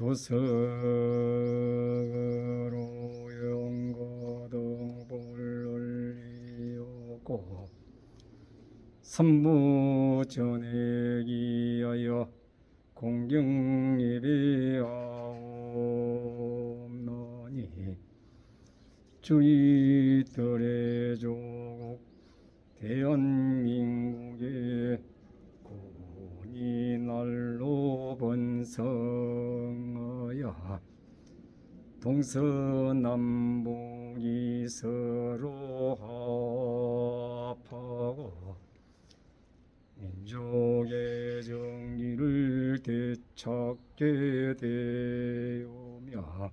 조석으로 영거등불을 올리우고 선무 전액이하여 공경예배하옵나니 주의들의 조국 대한민국의 군이 날로 번성하여 동서남북이 서로 합하고 민족의 정리를 되찾게 되오며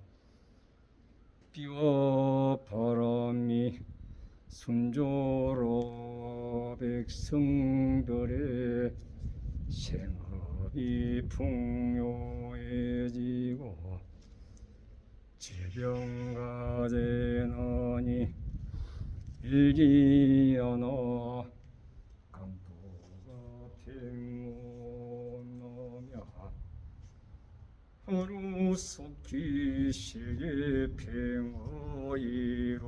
비와 바람이 순조로 백성들의 생업이 풍요해지고 질병가재난이 일기하나 강도가 평온하며 하루 속히 세계 평화 이루가야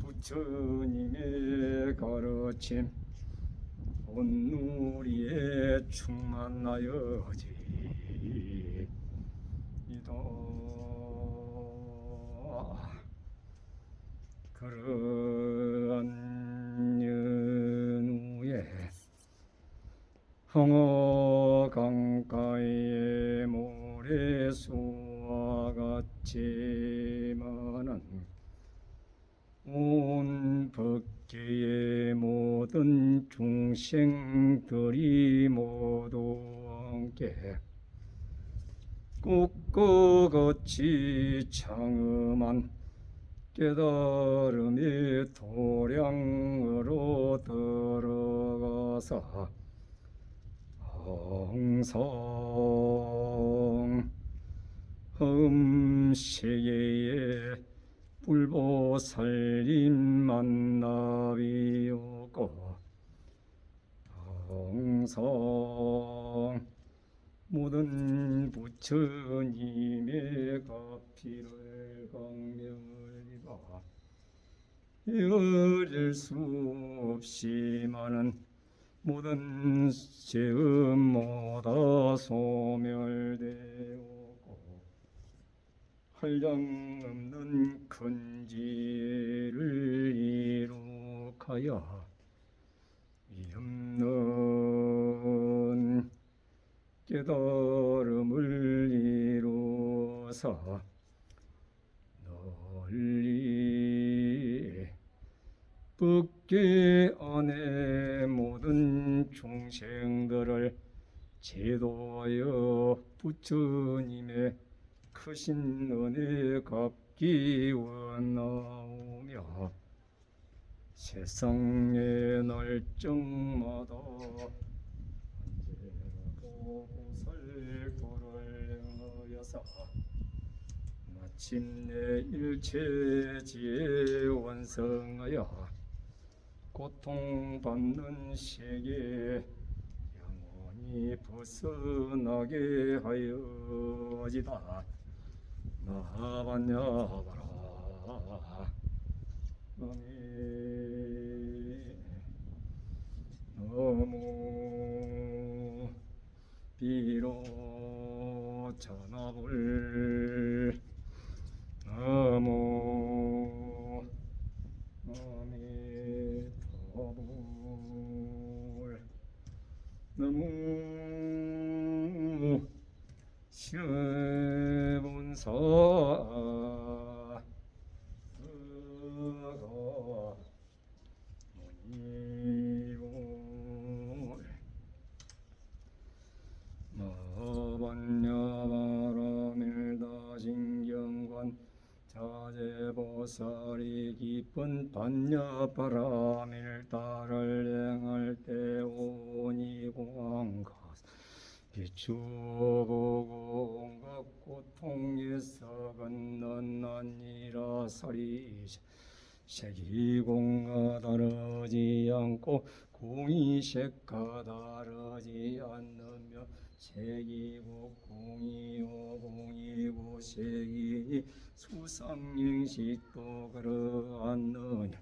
부처님의 가르침 온누리에 충만하여지. 이다 그러 중생들이 모두 함께 같이 창음한 깨달음의 도량으로 들어가서 항상 흠세계에 불보살림 만나비오고 항상 모든 부처님의 가피를 강명을리바 이을 수 없이 많은 모든 죄음모다 소멸되오고 한량 없는 큰 지혜를 이룩하여 이 없는 깨달음을 이루어서 널리 법계 안에 모든 중생들을 제도하여 부처님의 크신 은혜 갚기 원하오며 세상의 날정마다 언제라도 보살도를 행하여서 마침내 일체지에 완성하여 고통받는 세계 영원히 벗어나게 하여지다. 나반야바라 너무 비로 전합을 너무 아미타불 너무 시문사 그가 무니불 마반야바라밀다신경관 자제보살이 깊은 반야바라밀다를 행할 때 오니 공가 비추보고 온갖 고통에서 건넌나니라 살이 색이공과 다르지 않고 공이 색과 다르지 않으며 색이고 공이요 공이고 색이니 수상행식도 그러하느냐?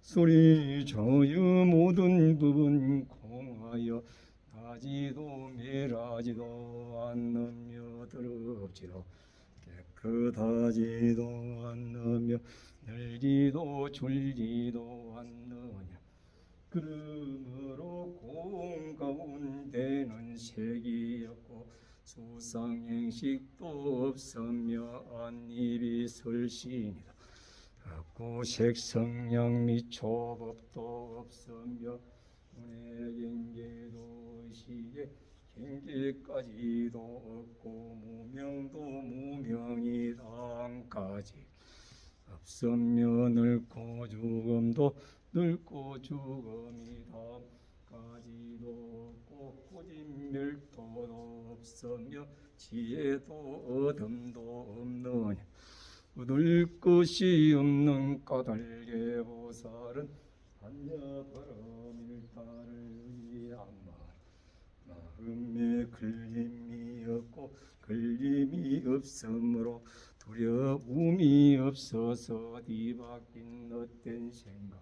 소리 저유 모든 부분 공하여 나지도 매라지도 않으며 더럽지도 깨끗하지도 않으며 늘지도 줄지도 않느냐 그러므로 공 가운데는 색이었고 수상행식도 없으며 안입이 설신이다. 없고 색성량 및 초법도 없으며 경계도 경계까지도 없고 무명도 무명이 당까지 없으며 늙고 죽음도 늙고 죽음이 당까지도 없고 꼬집멸도도 없으며 지혜도 어둠도 없느냐. 얻을 것이 없는 까닭의 보살은 반야바람일다를 위한 말 마음에 걸림이 없고 걸림이 없으므로 두려움이 없어서 뒤바뀐 헛된 생각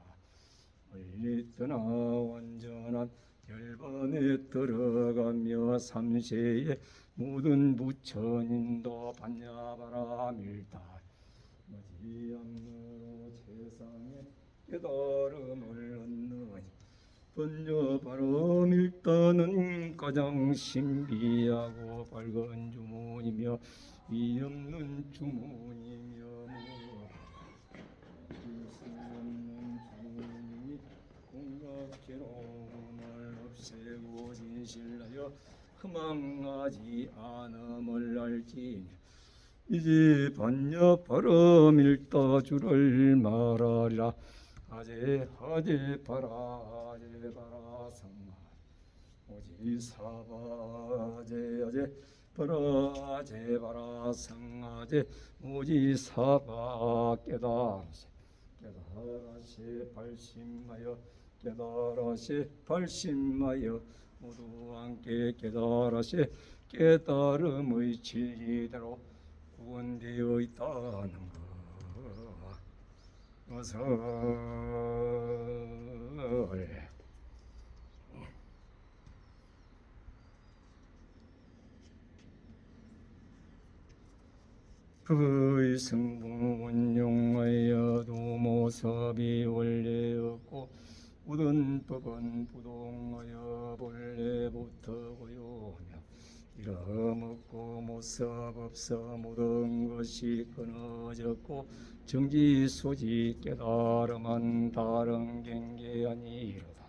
멀리 떠나 완전한 열반에 들어가며 삼세의 모든 부처님도 반야바람일다. 머지않으로 세상에 깨달음을 얻느니 번여바람 일단은 가장 신비하고 밝은 주문이며 위없는 주문이며 공각제로움을 없애고 진실하여 허망하지 않음을 알지니 이제 반야 바람 일다 주를 말하리라 아제 아제 바라 아제 바라 성마 오지 사바 아제 아제 바라 아제 바라 성아제 오지 사바 깨달으세. 깨달으세 발심하여 깨달으세 발심하여. 모두 함께 깨달으세. 깨달음의 진리대로 구원되어 있다는 것 어서. 그의 성분은 용하여 도 모습이 원래 없고 모든 법은 부동하여 본래부터 고요하며 모습 없어 모든 것이 끊어졌고 정지 소지 깨달음은 다른 경계 아니로다.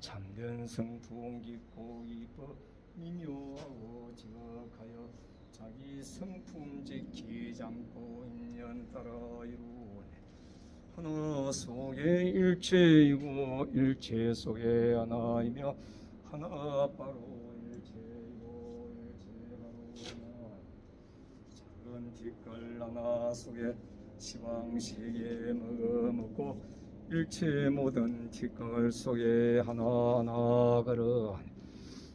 참된 성품 깊고 이뻐 미묘하고 지극하여 자기 성품 지키지 않고 인연 따라 이루네. 하나 속에 일체이고 일체 속에 하나이며 하나 바로 일체이고 일체 바로 하나 작은 뒷걸 하나 속에 시방시계 머금었고 일체 모든 뒷걸 속에 하나하나 걸어하니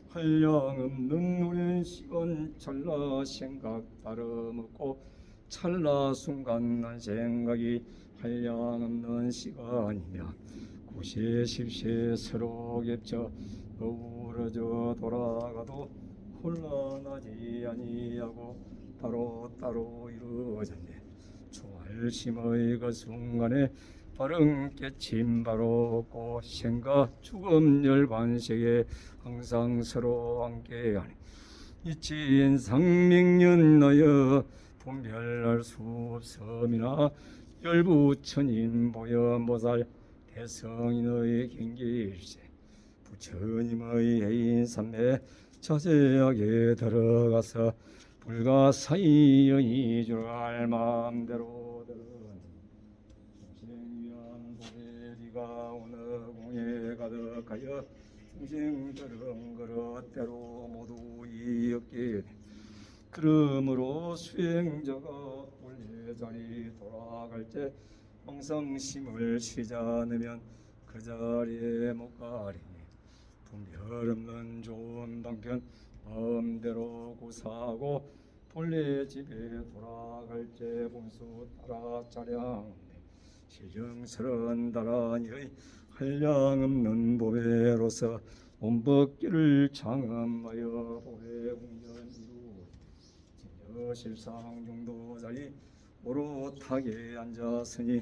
한량없는 오랜 시간 찰나 생각 다름없고 찰나 순간 난 생각이 한량없는 시간이며 구세 십세 서로 겹쳐 어우러져 돌아가도 혼란하지 아니하고 따로 따로 이루어졌네. 초알심의 그 순간에 바른 깨침 바로 없고 생각 죽음 열반세에 항상 서로 함께하니 이치인 상명년 너여 분별할 수 없음이나 열부천인 보현보살 대성인의 경계일세. 부처님의 해인 삼매 자세하게 들어가서 불가사의의 줄알 마음대로 들으니 중생 위한 보혜리가 어느 공에 가득하여 중생들은 그릇대로 모두 이었게 되 그러므로 수행자가 본래 자리 돌아갈 때 망상심을 쉬지 않으면 그 자리에 못 가리니 분별 없는 좋은 방편 마음대로 구사하고 본래 집에 돌아갈 때 본수 따라 차량 시정스런 다라니의 한량 없는 보배로서 온법기를 장엄하여 보배 공연 이루 진여 실상 중도 자리 오롯하게 앉았으니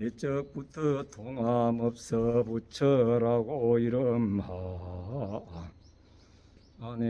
이적부터 동함 없어 부처라고 이름하 아, 네.